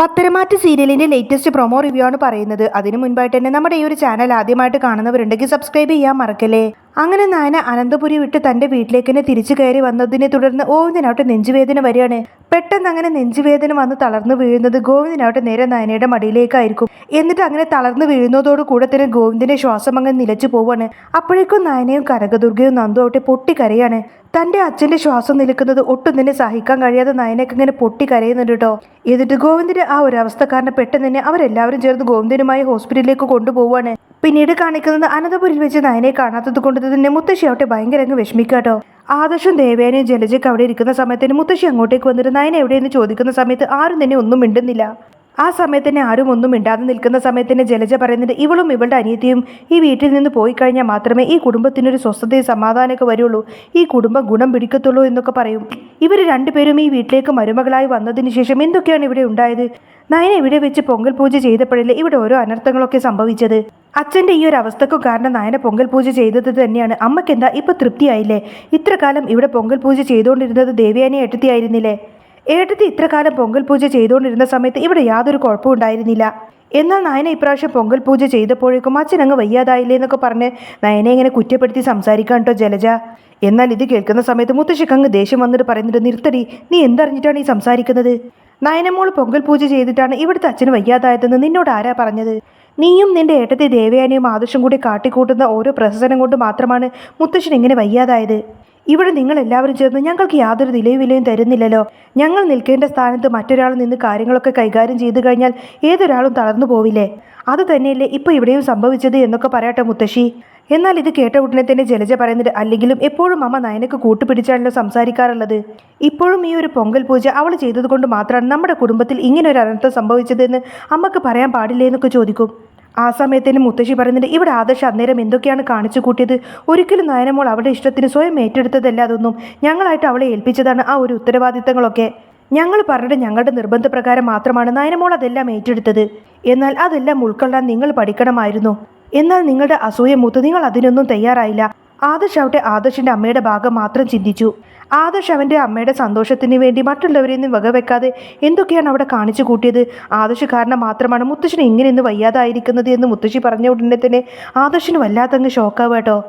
പത്തരമാറ്റ് സീരിയലിന്റെ latest promo review ആണ് പറയുന്നത്. അതിനു മുൻപായിട്ട് തന്നെ നമ്മുടെ ഈ ഒരു ചാനൽ ആദ്യമായിട്ട് കാണുന്നവരുണ്ടെങ്കിൽ സബ്സ്ക്രൈബ് ചെയ്യാൻ മറക്കല്ലേ? അങ്ങനെ നായന അനന്തപുരി വിട്ട് തന്റെ വീട്ടിലേക്ക് തന്നെ തിരിച്ചു കയറി വന്നതിനെ തുടർന്ന് ഗോവിന്ദനാവട്ടെ നെഞ്ചുവേദന വരികയാണ്. പെട്ടെന്ന് അങ്ങനെ നെഞ്ചുവേദന വന്ന് തളർന്നു വീഴുന്നത് ഗോവിന്ദനാവട്ടെ നേരെ നയനയുടെ മടിയിലേക്കായിരിക്കും. എന്നിട്ട് അങ്ങനെ തളർന്നു വീഴുന്നതോട് കൂടെ തന്നെ ഗോവിന്ദന്റെ ശ്വാസം അങ്ങ് നിലച്ചു പോവാണ്. അപ്പോഴേക്കും നയനയും കനകദുർഗയും നന്ദു ആവട്ടെ പൊട്ടിക്കരയാണ്. തന്റെ അച്ഛന്റെ ശ്വാസം നിൽക്കുന്നത് ഒട്ടും തന്നെ സഹിക്കാൻ കഴിയാതെ നയനയ്ക്ക് ഇങ്ങനെ പൊട്ടിക്കരയുന്നുണ്ട് കേട്ടോ. എന്നിട്ട് ഗോവിന്ദന്റെ ആ ഒരു അവസ്ഥ കാരണം പെട്ടെന്ന് തന്നെ അവരെല്ലാവരും ചേർന്ന് ഗോവിന്ദനുമായി ഹോസ്പിറ്റലിലേക്ക് കൊണ്ടുപോവാണ്. പിന്നീട് കാണിക്കുന്നത് അനന്തപുരിൽ വെച്ച് നയനെ കാണാത്തത് കൊണ്ട് തന്നെ മുത്തശ്ശി അവിടെ ഭയങ്കര അങ്ങ് വിഷമിക്കാട്ടോ ആദർശം ദേവേനയും ജലജയ്ക്ക് അവിടെ ഇരിക്കുന്ന സമയത്തിന് മുത്തശ്ശി അങ്ങോട്ടേക്ക് വന്നിട്ട് നയന എവിടെയെന്ന് ചോദിക്കുന്ന സമയത്ത് ആരും തന്നെ ഒന്നും മിണ്ടുന്നില്ല. ആ സമയത്ത് തന്നെ ആരും ഒന്നും മിണ്ടാതെ നിൽക്കുന്ന സമയത്ത് തന്നെ ജലജ പറയുന്നുണ്ട് ഇവളും ഇവളുടെ അനിയത്തിയും ഈ വീട്ടിൽ നിന്ന് പോയി കഴിഞ്ഞാൽ മാത്രമേ ഈ കുടുംബത്തിനൊരു സ്വസ്ഥതയും സമാധാനമൊക്കെ വരുള്ളൂ. ഈ കുടുംബം ഗുണം പിടിക്കത്തുള്ളൂ എന്നൊക്കെ പറയും. ഇവർ രണ്ടുപേരും ഈ വീട്ടിലേക്ക് മരുമകളായി വന്നതിന് ശേഷം എന്തൊക്കെയാണ് ഇവിടെ ഉണ്ടായത്? നയന ഇവിടെ വെച്ച് പൊങ്കൽ പൂജ ചെയ്തപ്പോഴല്ലേ ഇവിടെ ഓരോ അനർത്ഥങ്ങളൊക്കെ സംഭവിച്ചത്? അച്ഛന്റെ ഈ ഒരു അവസ്ഥക്കും കാരണം നയന പൊങ്കൽ പൂജ ചെയ്തത് തന്നെയാണ്. അമ്മയ്ക്ക് എന്താ ഇപ്പൊ തൃപ്തിയായില്ലേ? ഇത്ര കാലം ഇവിടെ പൊങ്കൽ പൂജ ചെയ്തുകൊണ്ടിരുന്നത് ദേവയാനി ഏട്ടത്തിയായിരുന്നില്ലേ? ഏട്ടത്തി ഇത്ര കാലം പൊങ്കൽ പൂജ ചെയ്തുകൊണ്ടിരുന്ന സമയത്ത് ഇവിടെ യാതൊരു കുഴപ്പവും ഉണ്ടായിരുന്നില്ല. എന്നാൽ നയന ഇപ്രാവശ്യം പൊങ്കൽ പൂജ ചെയ്തപ്പോഴേക്കും അച്ഛൻ അങ്ങ് വയ്യാതായില്ലേ എന്നൊക്കെ പറഞ്ഞ് നയനെ ഇങ്ങനെ കുറ്റപ്പെടുത്തി സംസാരിക്കാൻ കേട്ടോ ജലജ. എന്നാൽ ഇത് കേൾക്കുന്ന സമയത്ത് മുത്തശ്ശിക്ക് അങ്ങ് ദേഷ്യം വന്നിട്ട് പറയുന്നുണ്ട് നിർത്തടി നീ എന്തറിഞ്ഞിട്ടാണ് ഈ സംസാരിക്കുന്നത്? നയനമോൾ പൊങ്കൽ പൂജ ചെയ്തിട്ടാണ് ഇവിടുത്തെ അച്ഛന് വയ്യാതായതെന്ന് നിന്നോട് ആരാ പറഞ്ഞത്? നീയും നിന്റെ ഏട്ടത്തെ ദേവയാനിയും ആദർശം കൂടി കാട്ടിക്കൂട്ടുന്ന ഓരോ പ്രഹസനം കൊണ്ട് മാത്രമാണ് മുത്തശ്ശൻ ഇങ്ങനെ വയ്യാതായത്. ഇവിടെ നിങ്ങൾ എല്ലാവരും ചേർന്ന് ഞങ്ങൾക്ക് യാതൊരു നിലയും വിലയും തരുന്നില്ലല്ലോ. ഞങ്ങൾ നിൽക്കേണ്ട സ്ഥാനത്ത് മറ്റൊരാൾ നിന്ന് കാര്യങ്ങളൊക്കെ കൈകാര്യം ചെയ്തു കഴിഞ്ഞാൽ ഏതൊരാളും തളർന്നു പോവില്ലേ? അത് തന്നെയല്ലേ ഇപ്പോൾ ഇവിടെയും സംഭവിച്ചത് എന്നൊക്കെ പറയട്ടെ മുത്തശ്ശി. എന്നാൽ ഇത് കേട്ട ഉടനെ തന്നെ ജലജ പറയുന്നത് അല്ലെങ്കിലും എപ്പോഴും അമ്മ നയനക്ക് കൂട്ടുപിടിച്ചാണല്ലോ സംസാരിക്കാറുള്ളത്. ഇപ്പോഴും ഈ ഒരു പൊങ്കൽ പൂജ അവൾ ചെയ്തതുകൊണ്ട് മാത്രമാണ് നമ്മുടെ കുടുംബത്തിൽ ഇങ്ങനെ ഒരു അനർത്ഥം സംഭവിച്ചതെന്ന് അമ്മയ്ക്ക് പറയാൻ പാടില്ലേ എന്നൊക്കെ ചോദിക്കും. ആ സമയത്തിന് മുത്തശ്ശി പറയുന്നുണ്ട് ഇവിടെ ആദർശ് അന്നേരം എന്തൊക്കെയാണ് കാണിച്ചു കൂട്ടിയത്? ഒരിക്കലും നയനമോൾ അവളുടെ ഇഷ്ടത്തിന് സ്വയം ഏറ്റെടുത്തതല്ല അതൊന്നും. ഞങ്ങളായിട്ട് അവളെ ഏൽപ്പിച്ചതാണ് ആ ഒരു ഉത്തരവാദിത്തങ്ങളൊക്കെ. ഞങ്ങൾ പറഞ്ഞിട്ട് ഞങ്ങളുടെ നിർബന്ധപ്രകാരം മാത്രമാണ്. നയനമോൾ അതെല്ലാം ഏറ്റെടുത്തത്. എന്നാൽ അതെല്ലാം ഉൾക്കൊള്ളാൻ നിങ്ങൾ പഠിക്കണമായിരുന്നു. എന്നാൽ നിങ്ങളുടെ അസൂയ മൂത്ത് നിങ്ങൾ അതിനൊന്നും തയ്യാറായില്ല. ആദർശ് അവിടെ ആദർശിന്റെ അമ്മയുടെ ഭാഗം മാത്രം ചിന്തിച്ചു. ആദർശ് അവന്റെ അമ്മയുടെ സന്തോഷത്തിന് വേണ്ടി മറ്റുള്ളവരെയൊന്നും വകവെക്കാതെ എന്തൊക്കെയാണ് അവിടെ കാണിച്ചു കൂട്ടിയത്? ആദർശ് കാരണം മാത്രമാണ് മുത്തശ്ശിനെ ഇങ്ങനെ വയ്യാതായിരിക്കുന്നത് എന്ന് മുത്തശ്ശി പറഞ്ഞ ഉടനെ തന്നെ ആദർശിന് വല്ലാത്തങ്ങ് ഷോക്കാവുക കേട്ടോ.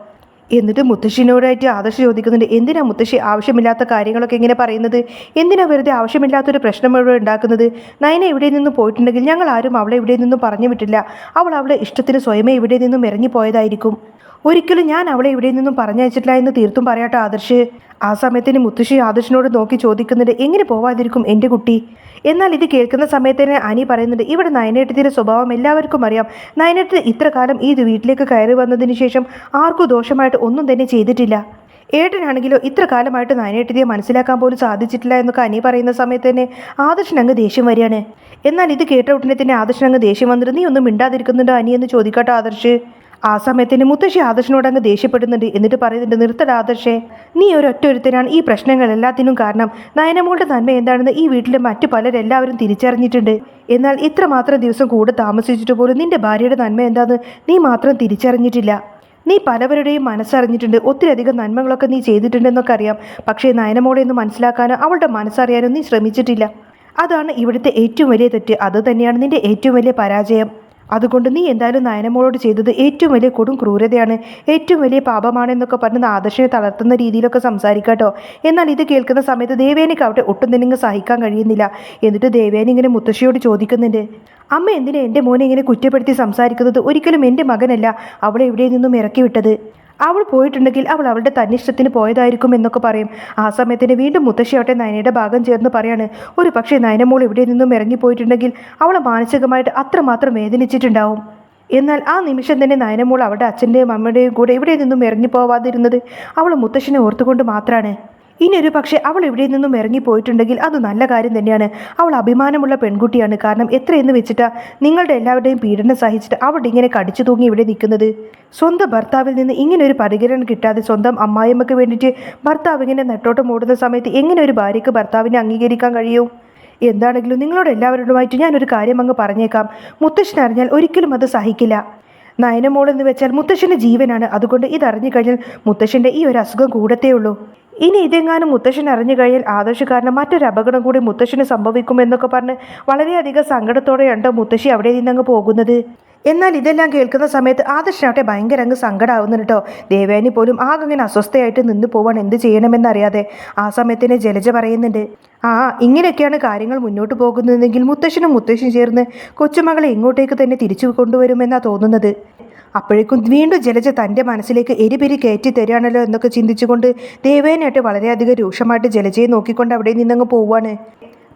എന്നിട്ട് മുത്തശ്ശിനോടായിട്ട് ആദർശ് ചോദിക്കുന്നുണ്ട് എന്തിനാ മുത്തശ്ശി ആവശ്യമില്ലാത്ത കാര്യങ്ങളൊക്കെ ഇങ്ങനെ പറയുന്നത്? എന്തിനാ വെറുതെ ആവശ്യമില്ലാത്തൊരു പ്രശ്നം ഇവിടെ ഉണ്ടാക്കുന്നത്? നയന ഇവിടെ നിന്നും പോയിട്ടുണ്ടെങ്കിൽ ഞങ്ങൾ ആരും അവളെ ഇവിടെ നിന്നും പറഞ്ഞു വിട്ടില്ല അവൾ അവളെ ഇഷ്ടത്തിന് സ്വയമേ ഇവിടെ നിന്നും ഇറങ്ങിപ്പോയതായിരിക്കും. ഒരിക്കലും ഞാൻ അവളെ ഇവിടെ നിന്നും പറഞ്ഞയച്ചിട്ടില്ല എന്ന് തീർത്തും പറയാട്ടോ ആദർശ്. ആ സമയത്തിന് മുത്തശ്ശി ആദർശിനോട് നോക്കി ചോദിക്കുന്നുണ്ട് എങ്ങനെ പോവാതിരിക്കും എന്റെ കുട്ടി? എന്നാൽ ഇത് കേൾക്കുന്ന സമയത്ത് തന്നെ അനി പറയുന്നുണ്ട് ഇവിടെ നയനേട്ടത്തിന്റെ സ്വഭാവം എല്ലാവർക്കും അറിയാം. നയനേട്ടൻ ഇത്ര കാലം ഈ വീട്ടിലേക്ക് കയറി വന്നതിന് ശേഷം ആർക്കും ദോഷമായിട്ട് ഒന്നും തന്നെ ചെയ്തിട്ടില്ല. ഏട്ടനാണെങ്കിലോ ഇത്ര കാലമായിട്ട് നയനേട്ടതിയെ മനസ്സിലാക്കാൻ പോലും സാധിച്ചിട്ടില്ല എന്നൊക്കെ അനി പറയുന്ന സമയത്ത് തന്നെ ആദർശൻ അങ്ങ് ദേഷ്യം വരികയാണ്. എന്നാൽ ഇത് കേട്ട ഉടനെ തന്നെ ആദർശൻ അങ്ങ് ദേഷ്യം വന്നിട്ട് നീ ഒന്നും മിണ്ടാതിരിക്കുന്നുണ്ടോ അനി? എന്ന് ചോദിക്കട്ടോ ആദർശ്. ആ സമയത്തിന് മുത്തശ്ശി ആദർശനോട് അങ്ങ് ദേഷ്യപ്പെടുന്നുണ്ട്. എന്നിട്ട് പറയുന്നുണ്ട് നിർത്തട ആദർശേ നീ ഒരൊറ്റ ഒരുത്തനാണ് ഈ പ്രശ്നങ്ങളെല്ലാത്തിനും കാരണം നയനമോളുടെ നന്മ എന്താണെന്ന് ഈ വീട്ടിലെ മറ്റു പലരെല്ലാവരും തിരിച്ചറിഞ്ഞിട്ടുണ്ട്. എന്നാൽ ഇത്ര മാത്രം ദിവസം കൂടെ താമസിച്ചിട്ട് പോലും നിന്റെ ഭാര്യയുടെ നന്മ എന്താന്ന് നീ മാത്രം തിരിച്ചറിഞ്ഞിട്ടില്ല. നീ പലവരുടെയും മനസ്സറിഞ്ഞിട്ടുണ്ട്. ഒത്തിരിയധികം നന്മകളൊക്കെ നീ ചെയ്തിട്ടുണ്ടെന്നൊക്കെ അറിയാം. പക്ഷേ നയനമോളെ ഒന്ന് മനസ്സിലാക്കാനോ അവളുടെ മനസ്സറിയാനോ നീ ശ്രമിച്ചിട്ടില്ല. അതാണ് ഇവിടുത്തെ ഏറ്റവും വലിയ തെറ്റ്. അത് തന്നെയാണ് നിന്റെ ഏറ്റവും വലിയ പരാജയം. അതുകൊണ്ട് നീ എന്തായാലും നയനമോളോട് ചെയ്തത് ഏറ്റവും വലിയ കൊടും ക്രൂരതയാണ് ഏറ്റവും വലിയ പാപമാണെന്നൊക്കെ പറഞ്ഞ് ആദർശനെ തളർത്തുന്ന രീതിയിലൊക്കെ സംസാരിക്കാട്ടോ എന്നാൽ ഇത് കേൾക്കുന്ന സമയത്ത് ദേവേനയ്ക്ക് അവിടെ ഒട്ടും തന്നെ ഇങ്ങ് സഹിക്കാൻ കഴിയുന്നില്ല. എന്നിട്ട് ദേവേനി ഇങ്ങനെ മുത്തശ്ശിയോട് ചോദിക്കുന്നുണ്ട് അമ്മ എന്തിനാ എന്റെ മോനെ ഇങ്ങനെ കുറ്റപ്പെടുത്തി സംസാരിക്കുന്നത്? ഒരിക്കലും എന്റെ മകനല്ല അവളെ എവിടെ നിന്നും ഇറക്കി വിട്ടത്? അവൾ പോയിട്ടുണ്ടെങ്കിൽ അവൾ അവളുടെ തന്നിഷ്ടത്തിന് പോയതായിരിക്കും എന്നൊക്കെ പറയും. ആ സമയത്തിന് വീണ്ടും മുത്തശ്ശിയാവട്ടെ നയനയുടെ ഭാഗം ചേർന്ന് പറയാണ് ഒരു പക്ഷേ നയനമോൾ ഇവിടെ നിന്നും ഇറങ്ങിപ്പോയിട്ടുണ്ടെങ്കിൽ അവളെ മാനസികമായിട്ട് അത്രമാത്രം വേദനിച്ചിട്ടുണ്ടാവും. എന്നാൽ ആ നിമിഷം തന്നെ നയനമോൾ അവളുടെ അച്ഛന്റെയും അമ്മയുടെയും കൂടെ ഇവിടെ നിന്നും ഇറങ്ങിപ്പോവാതിരുന്നത്? അവൾ മുത്തശ്ശിനെ ഓർത്തുകൊണ്ട് മാത്രമാണ് ഇനി ഒരു പക്ഷേ അവൾ ഇവിടെ നിന്നും ഇറങ്ങിപ്പോയിട്ടുണ്ടെങ്കിൽ അത് നല്ല കാര്യം തന്നെയാണ്. അവൾ അഭിമാനമുള്ള പെൺകുട്ടിയാണ്. കാരണം എത്രയെന്ന് വെച്ചിട്ടാ നിങ്ങളുടെ എല്ലാവരുടെയും പീഡനം സഹിച്ചിട്ട് അവൾ ഇങ്ങനെ കടിച്ചു തൂങ്ങി ഇവിടെ നിൽക്കുന്നത്? സ്വന്തം ഭർത്താവിൽ നിന്ന് ഇങ്ങനെ ഒരു പരിഗണന കിട്ടാതെ സ്വന്തം അമ്മായിമ്മക്ക് വേണ്ടിയിട്ട് ഭർത്താവ് ഇങ്ങനെ നെട്ടോട്ടം ഓടുന്ന സമയത്ത് എങ്ങനെ ഒരു ഭാര്യയ്ക്ക് ഭർത്താവിനെ അംഗീകരിക്കാൻ കഴിയൂ? എന്താണെങ്കിലും നിങ്ങളോട് എല്ലാവരോടുമായിട്ട് ഞാനൊരു കാര്യം അങ്ങ് പറഞ്ഞേക്കാം. മുത്തശ്ശൻ അറിഞ്ഞാൽ ഒരിക്കലും അത് സഹിക്കില്ല. നയനമോൾ എന്ന് വെച്ചാൽ മുത്തശ്ശന്റെ ജീവനാണ്. അതുകൊണ്ട് ഇതറിഞ്ഞു കഴിഞ്ഞാൽ മുത്തശ്ശന്റെ ഈ ഒരു അസുഖം കൂടത്തേ ഉള്ളൂ ഇനി ഇതെങ്ങാനും മുത്തശ്ശൻ അറിഞ്ഞു കഴിഞ്ഞാൽ ആദർശ് കാരണം മറ്റൊരു അപകടം കൂടി മുത്തശ്ശന് സംഭവിക്കുമെന്നൊക്കെ പറഞ്ഞ് വളരെയധികം സങ്കടത്തോടെയുണ്ടോ മുത്തശ്ശി അവിടെ നിന്നങ്ങ് പോകുന്നത്. എന്നാൽ ഇതെല്ലാം കേൾക്കുന്ന സമയത്ത് ആദർശനാവട്ടെ ഭയങ്കര അങ്ങ് സങ്കടമാവുന്നുണ്ട് കേട്ടോ. ദേവേനി പോലും ആകെ ഇങ്ങനെ അസ്വസ്ഥയായിട്ട് നിന്ന് പോവാൻ എന്ത് ചെയ്യണമെന്നറിയാതെ ആ സമയത്തിന് ജലജ പറയുന്നുണ്ട് ആ ഇങ്ങനെയൊക്കെയാണ് കാര്യങ്ങൾ മുന്നോട്ട് പോകുന്നതെങ്കിൽ മുത്തശ്ശനും മുത്തശ്ശനും ചേർന്ന് കൊച്ചുമകളെ ഇങ്ങോട്ടേക്ക് തന്നെ തിരിച്ചു കൊണ്ടുവരുമെന്നാണ് തോന്നുന്നത്. അപ്പോഴേക്കും വീണ്ടും ജലജ തന്റെ മനസ്സിലേക്ക് എരിപെരി കയറ്റി തരികയാണല്ലോ എന്നൊക്കെ ചിന്തിച്ചുകൊണ്ട് ദേവേനായിട്ട് വളരെയധികം രൂക്ഷമായിട്ട് ജലജയെ നോക്കിക്കൊണ്ട് അവിടെ നിന്നങ്ങ് പോവുകയാണ്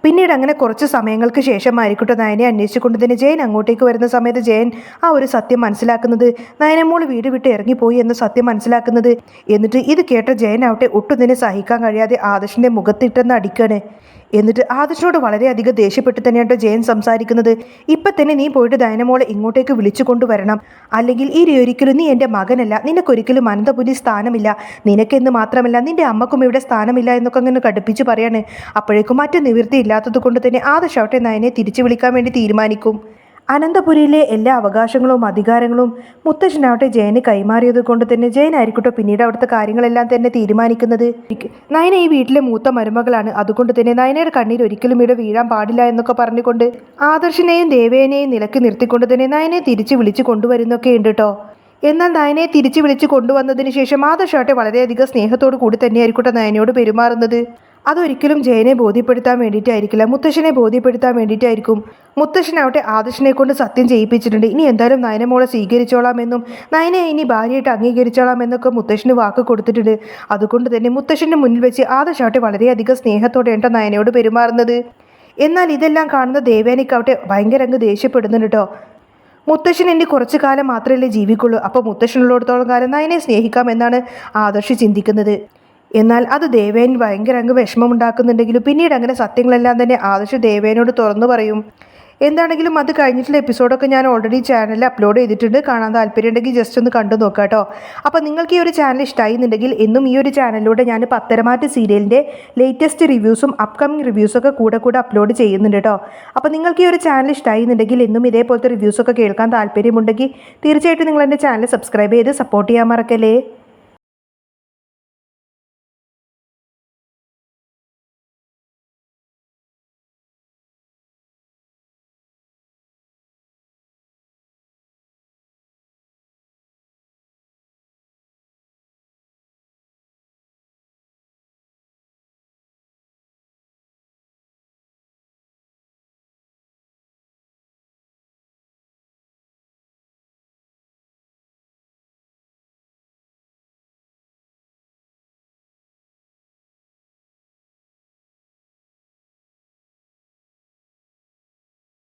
പിന്നീട് അങ്ങനെ കുറച്ച് സമയങ്ങൾക്ക് ശേഷം ശേഷമായിരിക്കട്ടെ നയനെ അന്വേഷിച്ചുകൊണ്ട് തന്നെ ജയൻ അങ്ങോട്ടേക്ക് വരുന്ന സമയത്ത് ജയൻ ആ ഒരു സത്യം മനസ്സിലാക്കുന്നത്. നയനമോൾ വീട് വിട്ട് ഇറങ്ങിപ്പോയി എന്ന സത്യം മനസ്സിലാക്കുന്നത്. എന്നിട്ട് ഇത് കേട്ട ജയൻ ആവട്ടെ ഒട്ടും തന്നെ സഹിക്കാൻ കഴിയാതെ ആദർശിന്റെ മുഖത്തിട്ടെന്ന് അടിക്കാണ്. എന്നിട്ട് ആദർശോട് വളരെയധികം ദേഷ്യപ്പെട്ട് തന്നെയാണ് ജയൻ സംസാരിക്കുന്നത്. ഇപ്പം തന്നെ നീ പോയിട്ട് ദയനമോളെ ഇങ്ങോട്ടേക്ക് വിളിച്ചു കൊണ്ടുവരണം. അല്ലെങ്കിൽ ഈ ഒരിക്കലും നീ എന്റെ മകനല്ല. നിനക്കൊരിക്കലും അനന്തപുരി സ്ഥാനമില്ല. നിനക്കെന്ന് മാത്രമല്ല നിന്റെ അമ്മക്കും ഇവിടെ സ്ഥാനമില്ല എന്നൊക്കെ അങ്ങനെ കടുപ്പിച്ച് പറയാണ്. അപ്പോഴേക്കും മറ്റു നിവൃത്തി ഇല്ലാത്തത് കൊണ്ട് തന്നെ ആദർശാവട്ടെ നയനെ തിരിച്ചു വിളിക്കാൻ വേണ്ടി തീരുമാനിക്കും. അനന്തപുരിയിലെ എല്ലാ അവകാശങ്ങളും അധികാരങ്ങളും മുത്തശ്ശനാവട്ടെ ജയന് കൈമാറിയത് കൊണ്ട് തന്നെ ജയനായിരിക്കട്ടെ പിന്നീട് അവിടുത്തെ കാര്യങ്ങളെല്ലാം തന്നെ തീരുമാനിക്കുന്നത്. നയന ഈ വീട്ടിലെ മൂത്ത മരുമകളാണ്. അതുകൊണ്ട് തന്നെ നയനയുടെ കണ്ണീർ ഒരിക്കലും ഇവിടെ വീഴാൻ പാടില്ല എന്നൊക്കെ പറഞ്ഞുകൊണ്ട് ആദർശനെയും ദേവേനെയും നിലയ്ക്ക് നിർത്തിക്കൊണ്ട് തന്നെ നയനെ തിരിച്ചു വിളിച്ചു കൊണ്ടുവരുന്നൊക്കെ ഉണ്ട് കേട്ടോ എന്നാൽ നയനെ തിരിച്ചു വിളിച്ചു കൊണ്ടുവന്നതിന് ശേഷം ആദർശാവട്ടെ വളരെയധികം സ്നേഹത്തോടു കൂടി തന്നെയായിരിക്കട്ടെ നയനയോട് പെരുമാറുന്നത്. അതൊരിക്കലും ജയനെ ബോധ്യപ്പെടുത്താൻ വേണ്ടിയിട്ടായിരിക്കില്ല. മുത്തശ്ശനെ ബോധ്യപ്പെടുത്താൻ വേണ്ടിയിട്ടായിരിക്കും. മുത്തശ്ശനാവട്ടെ ആദർശനെ കൊണ്ട് സത്യം ചെയ്യിപ്പിച്ചിട്ടുണ്ട്. ഇനി എന്തായാലും നയനമോളെ സ്വീകരിച്ചോളാമെന്നും നയനെ ഇനി ഭാര്യയായിട്ട് അംഗീകരിച്ചോളാമെന്നൊക്കെ മുത്തശ്ശന് വാക്ക് കൊടുത്തിട്ടുണ്ട്. അതുകൊണ്ട് തന്നെ മുത്തശ്ശന്റെ മുന്നിൽ വെച്ച് ആദർശാവട്ടെ വളരെയധികം സ്നേഹത്തോടെയാണ് നയനയോട് പെരുമാറുന്നത്? എന്നാൽ ഇതെല്ലാം കാണുന്ന ദേവേനിക്കാവട്ടെ ഭയങ്കര അങ്ങ് ദേഷ്യപ്പെടുന്നുണ്ട് മുത്തശ്ശൻ എന്നെ കുറച്ചു കാലം മാത്രമല്ലേ ജീവിക്കുള്ളൂ. അപ്പോൾ മുത്തശ്ശനുള്ളിടത്തോളം കാലം നയനെ സ്നേഹിക്കാം എന്നാണ് ആദർശ് ചിന്തിക്കുന്നത്. എന്നാൽ അത് ദേവേൻ ഭയങ്കര അങ്ങ് വിഷമമുണ്ടാക്കുന്നുണ്ടെങ്കിലും പിന്നീട് അങ്ങനെ സത്യങ്ങളെല്ലാം തന്നെ ആദർശ് ദേവേനോട് തുറന്നു പറയും. എന്താണെങ്കിലും അത് കഴിഞ്ഞിട്ടുള്ള എപ്പിസോഡൊക്കെ ഞാൻ ഓൾറെഡി ചാനലിൽ അപ്ലോഡ് ചെയ്തിട്ടുണ്ട്. കാണാൻ താല്പര്യം ഉണ്ടെങ്കിൽ ജസ്റ്റ് ഒന്ന് കണ്ടു നോക്കാം കേട്ടോ അപ്പോൾ നിങ്ങൾക്ക് ഈ ഒരു ചാനൽ ഇഷ്ടമായി എന്നുണ്ടെങ്കിൽ എന്നും ഈ ഒരു ചാനലിലൂടെ ഞാൻ പത്തരമാറ്റ് സീരിയലിന്റെ ലേറ്റസ്റ്റ് റിവ്യൂസും അപ്കമിങ് റിവ്യൂസൊക്കെ കൂടെ കൂടെ അപ്ലോഡ് ചെയ്യുന്നുണ്ട് കേട്ടോ അപ്പോൾ നിങ്ങൾക്ക് ഈ ഒരു ചാനൽ ഇഷ്ടമായി എന്നുണ്ടെങ്കിൽ എന്നും ഇതേപോലത്തെ റിവ്യൂസൊക്കെ കേൾക്കാൻ താല്പര്യമുണ്ടെങ്കിൽ തീർച്ചയായിട്ടും നിങ്ങൾ എന്റെ ചാനൽ സബ്സ്ക്രൈബ് ചെയ്ത് സപ്പോർട്ട് ചെയ്യാൻ മറക്കല്ലേ?